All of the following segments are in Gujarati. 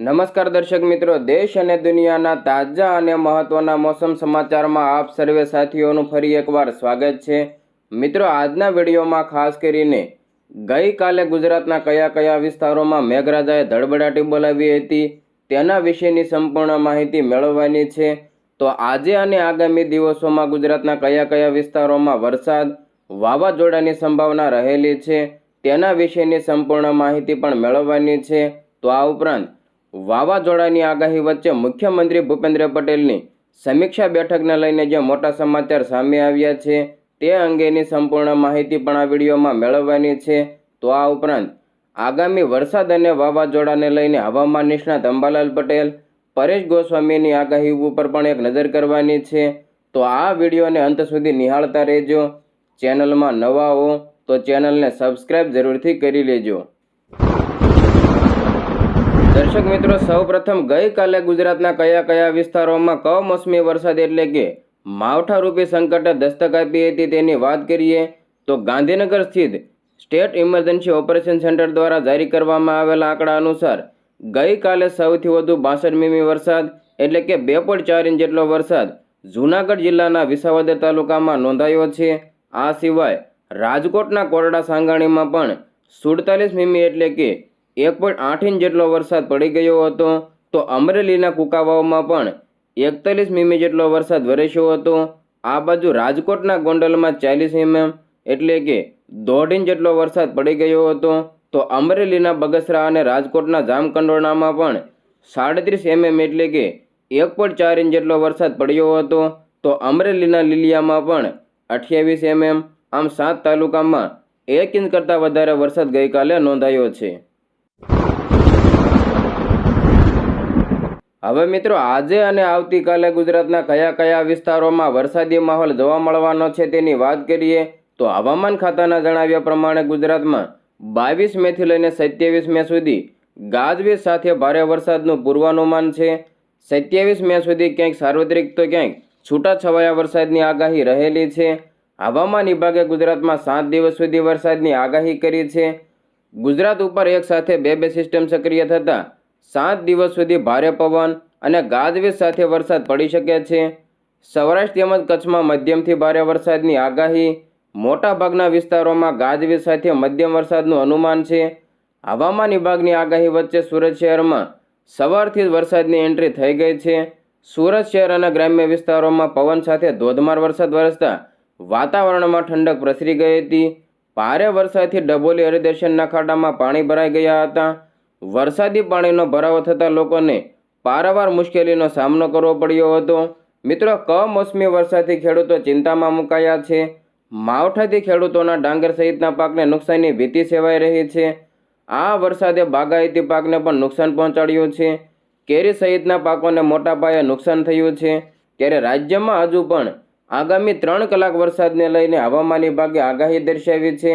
નમસ્કાર દર્શક મિત્રો, દેશ અને દુનિયાના તાજા અને મહત્વના મોસમ સમાચારમાં આપ સર્વે સાથીઓનું ફરી એકવાર સ્વાગત છે. મિત્રો, આજના વિડીયોમાં ખાસ કરીને ગઈકાલે ગુજરાતના કયા કયા વિસ્તારોમાં મેઘરાજાએ ધડબડાટી બોલાવી હતી તેના વિશેની સંપૂર્ણ માહિતી મેળવવાની છે. તો આજે અને આગામી દિવસોમાં ગુજરાતના કયા કયા વિસ્તારોમાં વરસાદ વાવાઝોડાની સંભાવના રહેલી છે તેના વિશેની સંપૂર્ણ માહિતી પણ મેળવવાની છે. તો આ ઉપરાંત વાવાઝોડાની આગાહી વચ્ચે મુખ્યમંત્રી ભૂપેન્દ્ર પટેલની સમીક્ષા બેઠકને લઈને જે મોટા સમાચાર સામે આવ્યા છે, તે અંગેની સંપૂર્ણ માહિતી પણ આ વિડીયોમાં મેળવવાની છે. તો આ ઉપરાંત, આગામી વરસાદ અને વાવાઝોડાને લઈને હવામાન નિષ્ણાત અંબાલાલ પટેલ, પરેશ ગોસ્વામીની આગાહી ઉપર પણ એક નજર કરવાની છે. તો આ વિડીયોને અંત સુધી નિહાળતા રહેજો. ચેનલમાં નવા હો તો ચેનલને સબસ્ક્રાઈબ જરૂરથી કરી લેજો. દર્શક મિત્રો, સૌપ્રથમ ગઈકાલે ગુજરાતના કયા કયા વિસ્તારોમાં કમોસમી વરસાદ એટલે કે માવઠારૂપી સંકટે દસ્તક આપી હતી તેની વાત કરીએ તો ગાંધીનગર સ્થિત સ્ટેટ ઇમરજન્સી ઓપરેશન સેન્ટર દ્વારા જારી કરવામાં આવેલા આંકડા અનુસાર ગઈકાલે સૌથી વધુ બાસઠ મીમી વરસાદ એટલે કે બે પોઈન્ટ ચાર ઇંચ જેટલો વરસાદ જૂનાગઢ જિલ્લાના વિસાવદર તાલુકામાં નોંધાયો છે. આ સિવાય રાજકોટના કોરડા સાંગાણીમાં પણ સુડતાલીસ મીમી એટલે કે એક પોઈન્ટ આઠ ઇંચ જેટલો વરસાદ પડી ગયો હતો, તો અમરેલીના કુકાવાવમાં પણ એકતાલીસ મીમી જેટલો વરસાદ વરસ્યો હતો. આ બાજુ રાજકોટના ગોંડલમાં ચાલીસ એમએમ એટલે કે દોઢ ઇંચ જેટલો વરસાદ પડી ગયો હતો, તો અમરેલીના બગસરા અને રાજકોટના જામકંડોરણામાં પણ સાડત્રીસ એમએમ એટલે કે એક પોઈન્ટ ચાર ઇંચ જેટલો વરસાદ પડ્યો હતો, તો અમરેલીના લીલિયામાં પણ અઠ્યાવીસ એમએમ આમ સાત તાલુકામાં એક ઇંચ કરતાં વધારે વરસાદ ગઈકાલે નોંધાયો છે. હવે મિત્રો, આજે અને આવતીકાલે ગુજરાતના કયા કયા વિસ્તારોમાં વરસાદી માહોલ જોવા મળવાનો છે તેની વાત કરીએ તો હવામાન ખાતાના જણાવ્યા પ્રમાણે ગુજરાતમાં બાવીસ મેથી લઈને સત્યાવીસ મે સુધી ગાજવીજ સાથે ભારે વરસાદનું પૂર્વાનુમાન છે. સત્યાવીસ મે સુધી ક્યાંક સાર્વત્રિક તો ક્યાંક છૂટાછવાયા વરસાદની આગાહી રહેલી છે. હવામાન વિભાગે ગુજરાતમાં સાત દિવસ સુધી વરસાદની આગાહી કરી છે. ગુજરાત ઉપર એક સાથે બે બે સિસ્ટમ સક્રિય થતાં સાત દિવસ સુધી ભારે પવન અને ગાજવીજ સાથે વરસાદ પડી શકે છે. સૌરાષ્ટ્ર તેમજ કચ્છમાં મધ્યમથી ભારે વરસાદની આગાહી. મોટાભાગના વિસ્તારોમાં ગાજવીજ સાથે મધ્યમ વરસાદનું અનુમાન છે. હવામાન વિભાગની આગાહી વચ્ચે સુરત શહેરમાં સવારથી જ વરસાદની એન્ટ્રી થઈ ગઈ છે. સુરત શહેર અને ગ્રામ્ય વિસ્તારોમાં પવન સાથે ધોધમાર વરસાદ વરસતા વાતાવરણમાં ઠંડક પ્રસરી ગઈ હતી. ભારે વરસાદથી ડભોલી હરિદર્શનના ખાડામાં પાણી ભરાઈ ગયા હતા. વરસાદી પાણીનો ભરાવો થતાં લોકોને પારાવાર મુશ્કેલીનો સામનો કરવો પડ્યો હતો. મિત્રો, કમોસમી વરસાદથી ખેડૂતો ચિંતામાં મુકાયા છે. માવઠાથી ખેડૂતોના ડાંગર સહિતના પાકને નુકસાનની ભીતિ સેવાઈ રહી છે. આ વરસાદે બાગાયતી પાકને પણ નુકસાન પહોંચાડ્યું છે. કેરી સહિતના પાકોને મોટા પાયે નુકસાન થયું છે. ત્યારે રાજ્યમાં હજુ પણ આગામી ત્રણ કલાક વરસાદને લઈને હવામાન વિભાગે આગાહી દર્શાવી છે.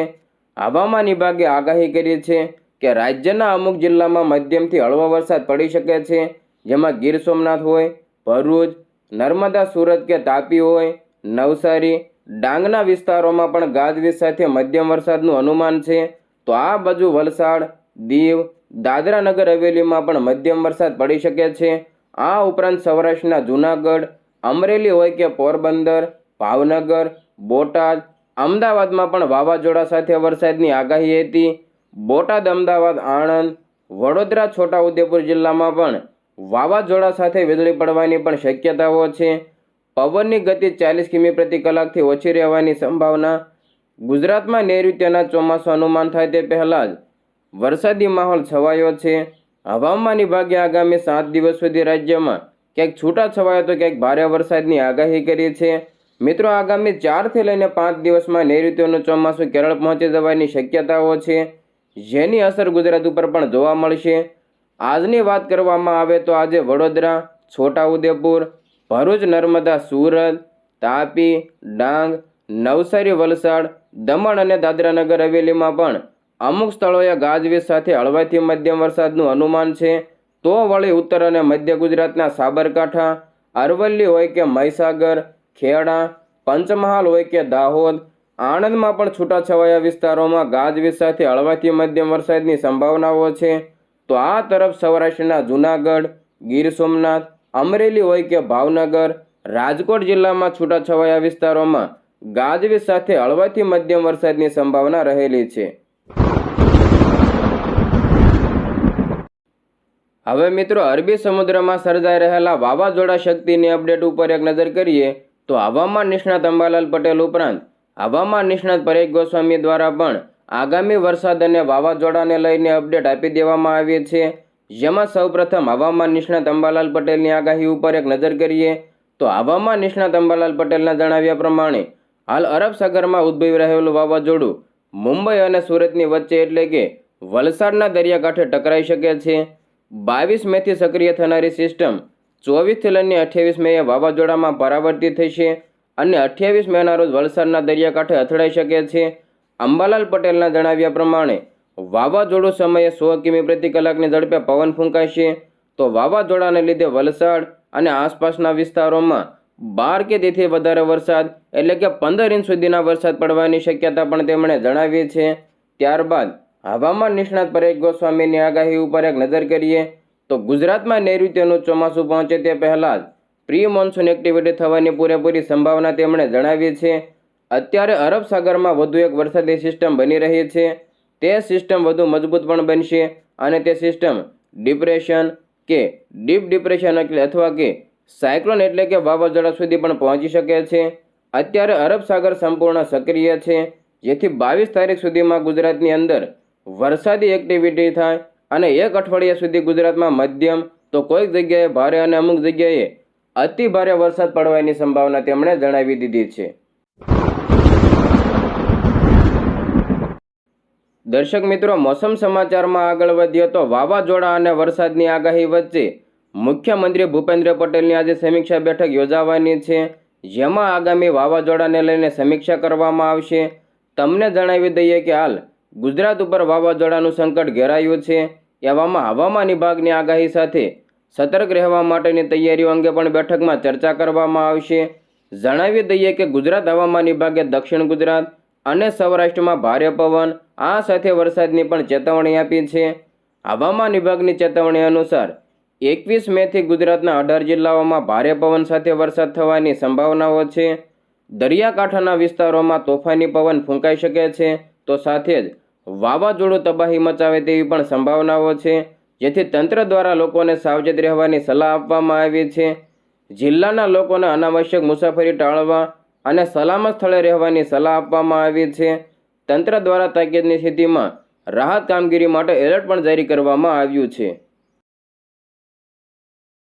હવામાન વિભાગે આગાહી કરી છે કે રાજ્યના અમુક જિલ્લામાં મધ્યમથી હળવો વરસાદ પડી શકે છે, જેમાં ગીર સોમનાથ હોય, ભરૂચ, નર્મદા, સુરત કે તાપી હોય, નવસારી, ડાંગના વિસ્તારોમાં પણ ગાજવીજ સાથે મધ્યમ વરસાદનું અનુમાન છે. તો આ બાજુ વલસાડ, દીવ, દાદરા નગર હવેલીમાં પણ મધ્યમ વરસાદ પડી શકે છે. આ ઉપરાંત સૌરાષ્ટ્રના જૂનાગઢ અમરેલી હોય કે પોરબંદર, ભાવનગર, બોટાદ, અમદાવાદમાં પણ વાવાઝોડા સાથે વરસાદની આગાહી હતી. બોટાદ, અમદાવાદ, આણંદ, વડોદરા, છોટાઉદેપુર જિલ્લામાં પણ વાવાઝોડા સાથે વીજળી પડવાની પણ શક્યતાઓ છે. પવનની ગતિ ચાલીસ કિમી પ્રતિ કલાકથી ઓછી રહેવાની સંભાવના. ગુજરાતમાં નૈઋત્યના ચોમાસું અનુમાન થાય તે પહેલાં જ વરસાદી માહોલ છવાયો છે. હવામાન વિભાગે આગામી સાત દિવસ સુધી રાજ્યમાં ક્યાંક છૂટા છવાયો તો ક્યાંક ભારે વરસાદની આગાહી કરી છે. મિત્રો, આગામી ચારથી લઈને પાંચ દિવસમાં નૈઋત્યનું ચોમાસું કેરળ પહોંચી જવાની શક્યતાઓ છે. જેની અસર ગુજરાત ઉપર પણ જોવા મળશે. આજની વાત કરવામાં આવે તો આજે વડોદરા, છોટાઉદેપુર, ભરૂચ, નર્મદા, સુરત, તાપી, ડાંગ, નવસારી, વલસાડ, દમણ અને દાદરાનગર હવેલીમાં પણ અમુક સ્થળોએ ગાજવીજ સાથે હળવાથી મધ્યમ વરસાદનું અનુમાન છે. તો વળી ઉત્તર અને મધ્ય ગુજરાતના સાબરકાંઠા, અરવલ્લી હોય કે મહીસાગર, ખેડા, પંચમહાલ હોય કે દાહોદ, આણંદમાં પણ છૂટાછવાયા વિસ્તારોમાં ગાજવીજ સાથે હળવાથી મધ્યમ વરસાદની સંભાવનાઓ છે. તો આ તરફ સૌરાષ્ટ્રના જૂનાગઢ, ગીર સોમનાથ, અમરેલી હોય કે ભાવનગર, રાજકોટ જિલ્લામાં છૂટાછવાયા વિસ્તારોમાં ગાજવીજ સાથે હળવાથી મધ્યમ વરસાદની સંભાવના રહેલી છે. હવે મિત્રો, અરબી સમુદ્રમાં સર્જાઈ રહેલા વાવાઝોડા શક્તિની અપડેટ ઉપર એક નજર કરીએ તો હવામાન નિષ્ણાત અંબાલાલ પટેલ ઉપરાંત હવામાન નિષ્ણાત પરેશ ગોસ્વામી દ્વારા પણ આગામી વરસાદ અને વાવાઝોડાને લઈને અપડેટ આપી દેવામાં આવી છે. જેમાં સૌપ્રથમ હવામાન નિષ્ણાત અંબાલાલ પટેલની આગાહી ઉપર એક નજર કરીએ તો હવામાન નિષ્ણાત અંબાલાલ પટેલના જણાવ્યા પ્રમાણે, હાલ અરબ સાગરમાં ઉદ્ભવી રહેલું વાવાઝોડું મુંબઈ અને સુરતની વચ્ચે એટલે કે વલસાડના દરિયાકાંઠે ટકરાઈ શકે છે. બાવીસ મેથી સક્રિય થનારી સિસ્ટમ ચોવીસથી લઈને અઠ્યાવીસ મેએ વાવાઝોડામાં પરાવર્તિત થશે અને અઠ્યાવીસ મેના રોજ વલસાડના દરિયાકાંઠે અથડાઈ શકે છે. અંબાલાલ પટેલના જણાવ્યા પ્રમાણે, વાવાઝોડું સમયે સો કિમી પ્રતિ કલાકની ઝડપે પવન ફૂંકાશે. તો વાવાઝોડાને લીધે વલસાડ અને આસપાસના વિસ્તારોમાં બાર કે તેથી વધારે વરસાદ એટલે કે પંદર ઇંચ સુધીના વરસાદ પડવાની શક્યતા પણ તેમણે જણાવી છે. ત્યારબાદ હવામાન નિષ્ણાત પરેશ ગોસ્વામીની આગાહી ઉપર એક નજર કરીએ તો ગુજરાતમાં નૈઋત્યનું ચોમાસું પહોંચે તે પહેલાં જ પ્રી મોન્સૂન એક્ટિવિટી થવાની પૂરેપૂરી સંભાવના તેમણે જણાવી છે. અત્યારે અરબ સાગરમાં વધુ એક વરસાદી સિસ્ટમ બની રહી છે. તે સિસ્ટમ વધુ મજબૂત પણ બનશે અને તે સિસ્ટમ ડિપ્રેશન કે ડીપ ડિપ્રેશન અથવા કે સાયક્લોન એટલે કે વાવાઝોડા સુધી પણ પહોંચી શકે છે. અત્યારે અરબ સાગર સંપૂર્ણ સક્રિય છે. જેથી બાવીસ તારીખ સુધીમાં ગુજરાતની અંદર વરસાદી એક્ટિવિટી થાય અને એક અઠવાડિયા સુધી ગુજરાતમાં મધ્યમ તો કોઈક જગ્યાએ ભારે અને અમુક જગ્યાએ અતિ ભારે વરસાદ પડવાની સંભાવના તેમણે જણાવી દીધી છે. દર્શક મિત્રો, મોસમ સમાચારમાં આગળ વધીએ તો વાવાઝોડા અને વરસાદની આગાહી વચ્ચે મુખ્યમંત્રી ભૂપેન્દ્ર પટેલની આજે સમીક્ષા બેઠક યોજાવાની છે. જેમાં આગામી વાવાઝોડાને લઈને સમીક્ષા કરવામાં આવશે. તમને જણાવી દઈએ કે હાલ ગુજરાત ઉપર વાવાઝોડાનું સંકટ ઘેરાયું છે. એવામાં હવામાન વિભાગની આગાહી સાથે સતર્ક રહેવા માટેની તૈયારીઓ અંગે પણ બેઠકમાં ચર્ચા કરવામાં આવશે. જણાવી દઈએ કે ગુજરાત હવામાન વિભાગે દક્ષિણ ગુજરાત અને સૌરાષ્ટ્રમાં ભારે પવન, આ સાથે વરસાદની પણ ચેતવણી આપી છે. હવામાન વિભાગની ચેતવણી અનુસાર એકવીસ મેથી ગુજરાતના અઢાર જિલ્લાઓમાં ભારે પવન સાથે વરસાદ થવાની સંભાવનાઓ છે. દરિયાકાંઠાના વિસ્તારોમાં તોફાની પવન ફૂંકાઈ શકે છે. તો સાથે જ વાવાઝોડું તબાહી મચાવે તેવી પણ સંભાવનાઓ છે. જેથી તંત્ર દ્વારા લોકોને સાવચેત રહેવાની સલાહ આપવામાં આવી છે. જિલ્લાના લોકોને અનાવશ્યક મુસાફરી ટાળવા અને સલામત સ્થળે રહેવાની સલાહ આપવામાં આવી છે. તંત્ર દ્વારા તાકીદની સ્થિતિમાં રાહત કામગીરી માટે એલર્ટ પણ જારી કરવામાં આવ્યું છે.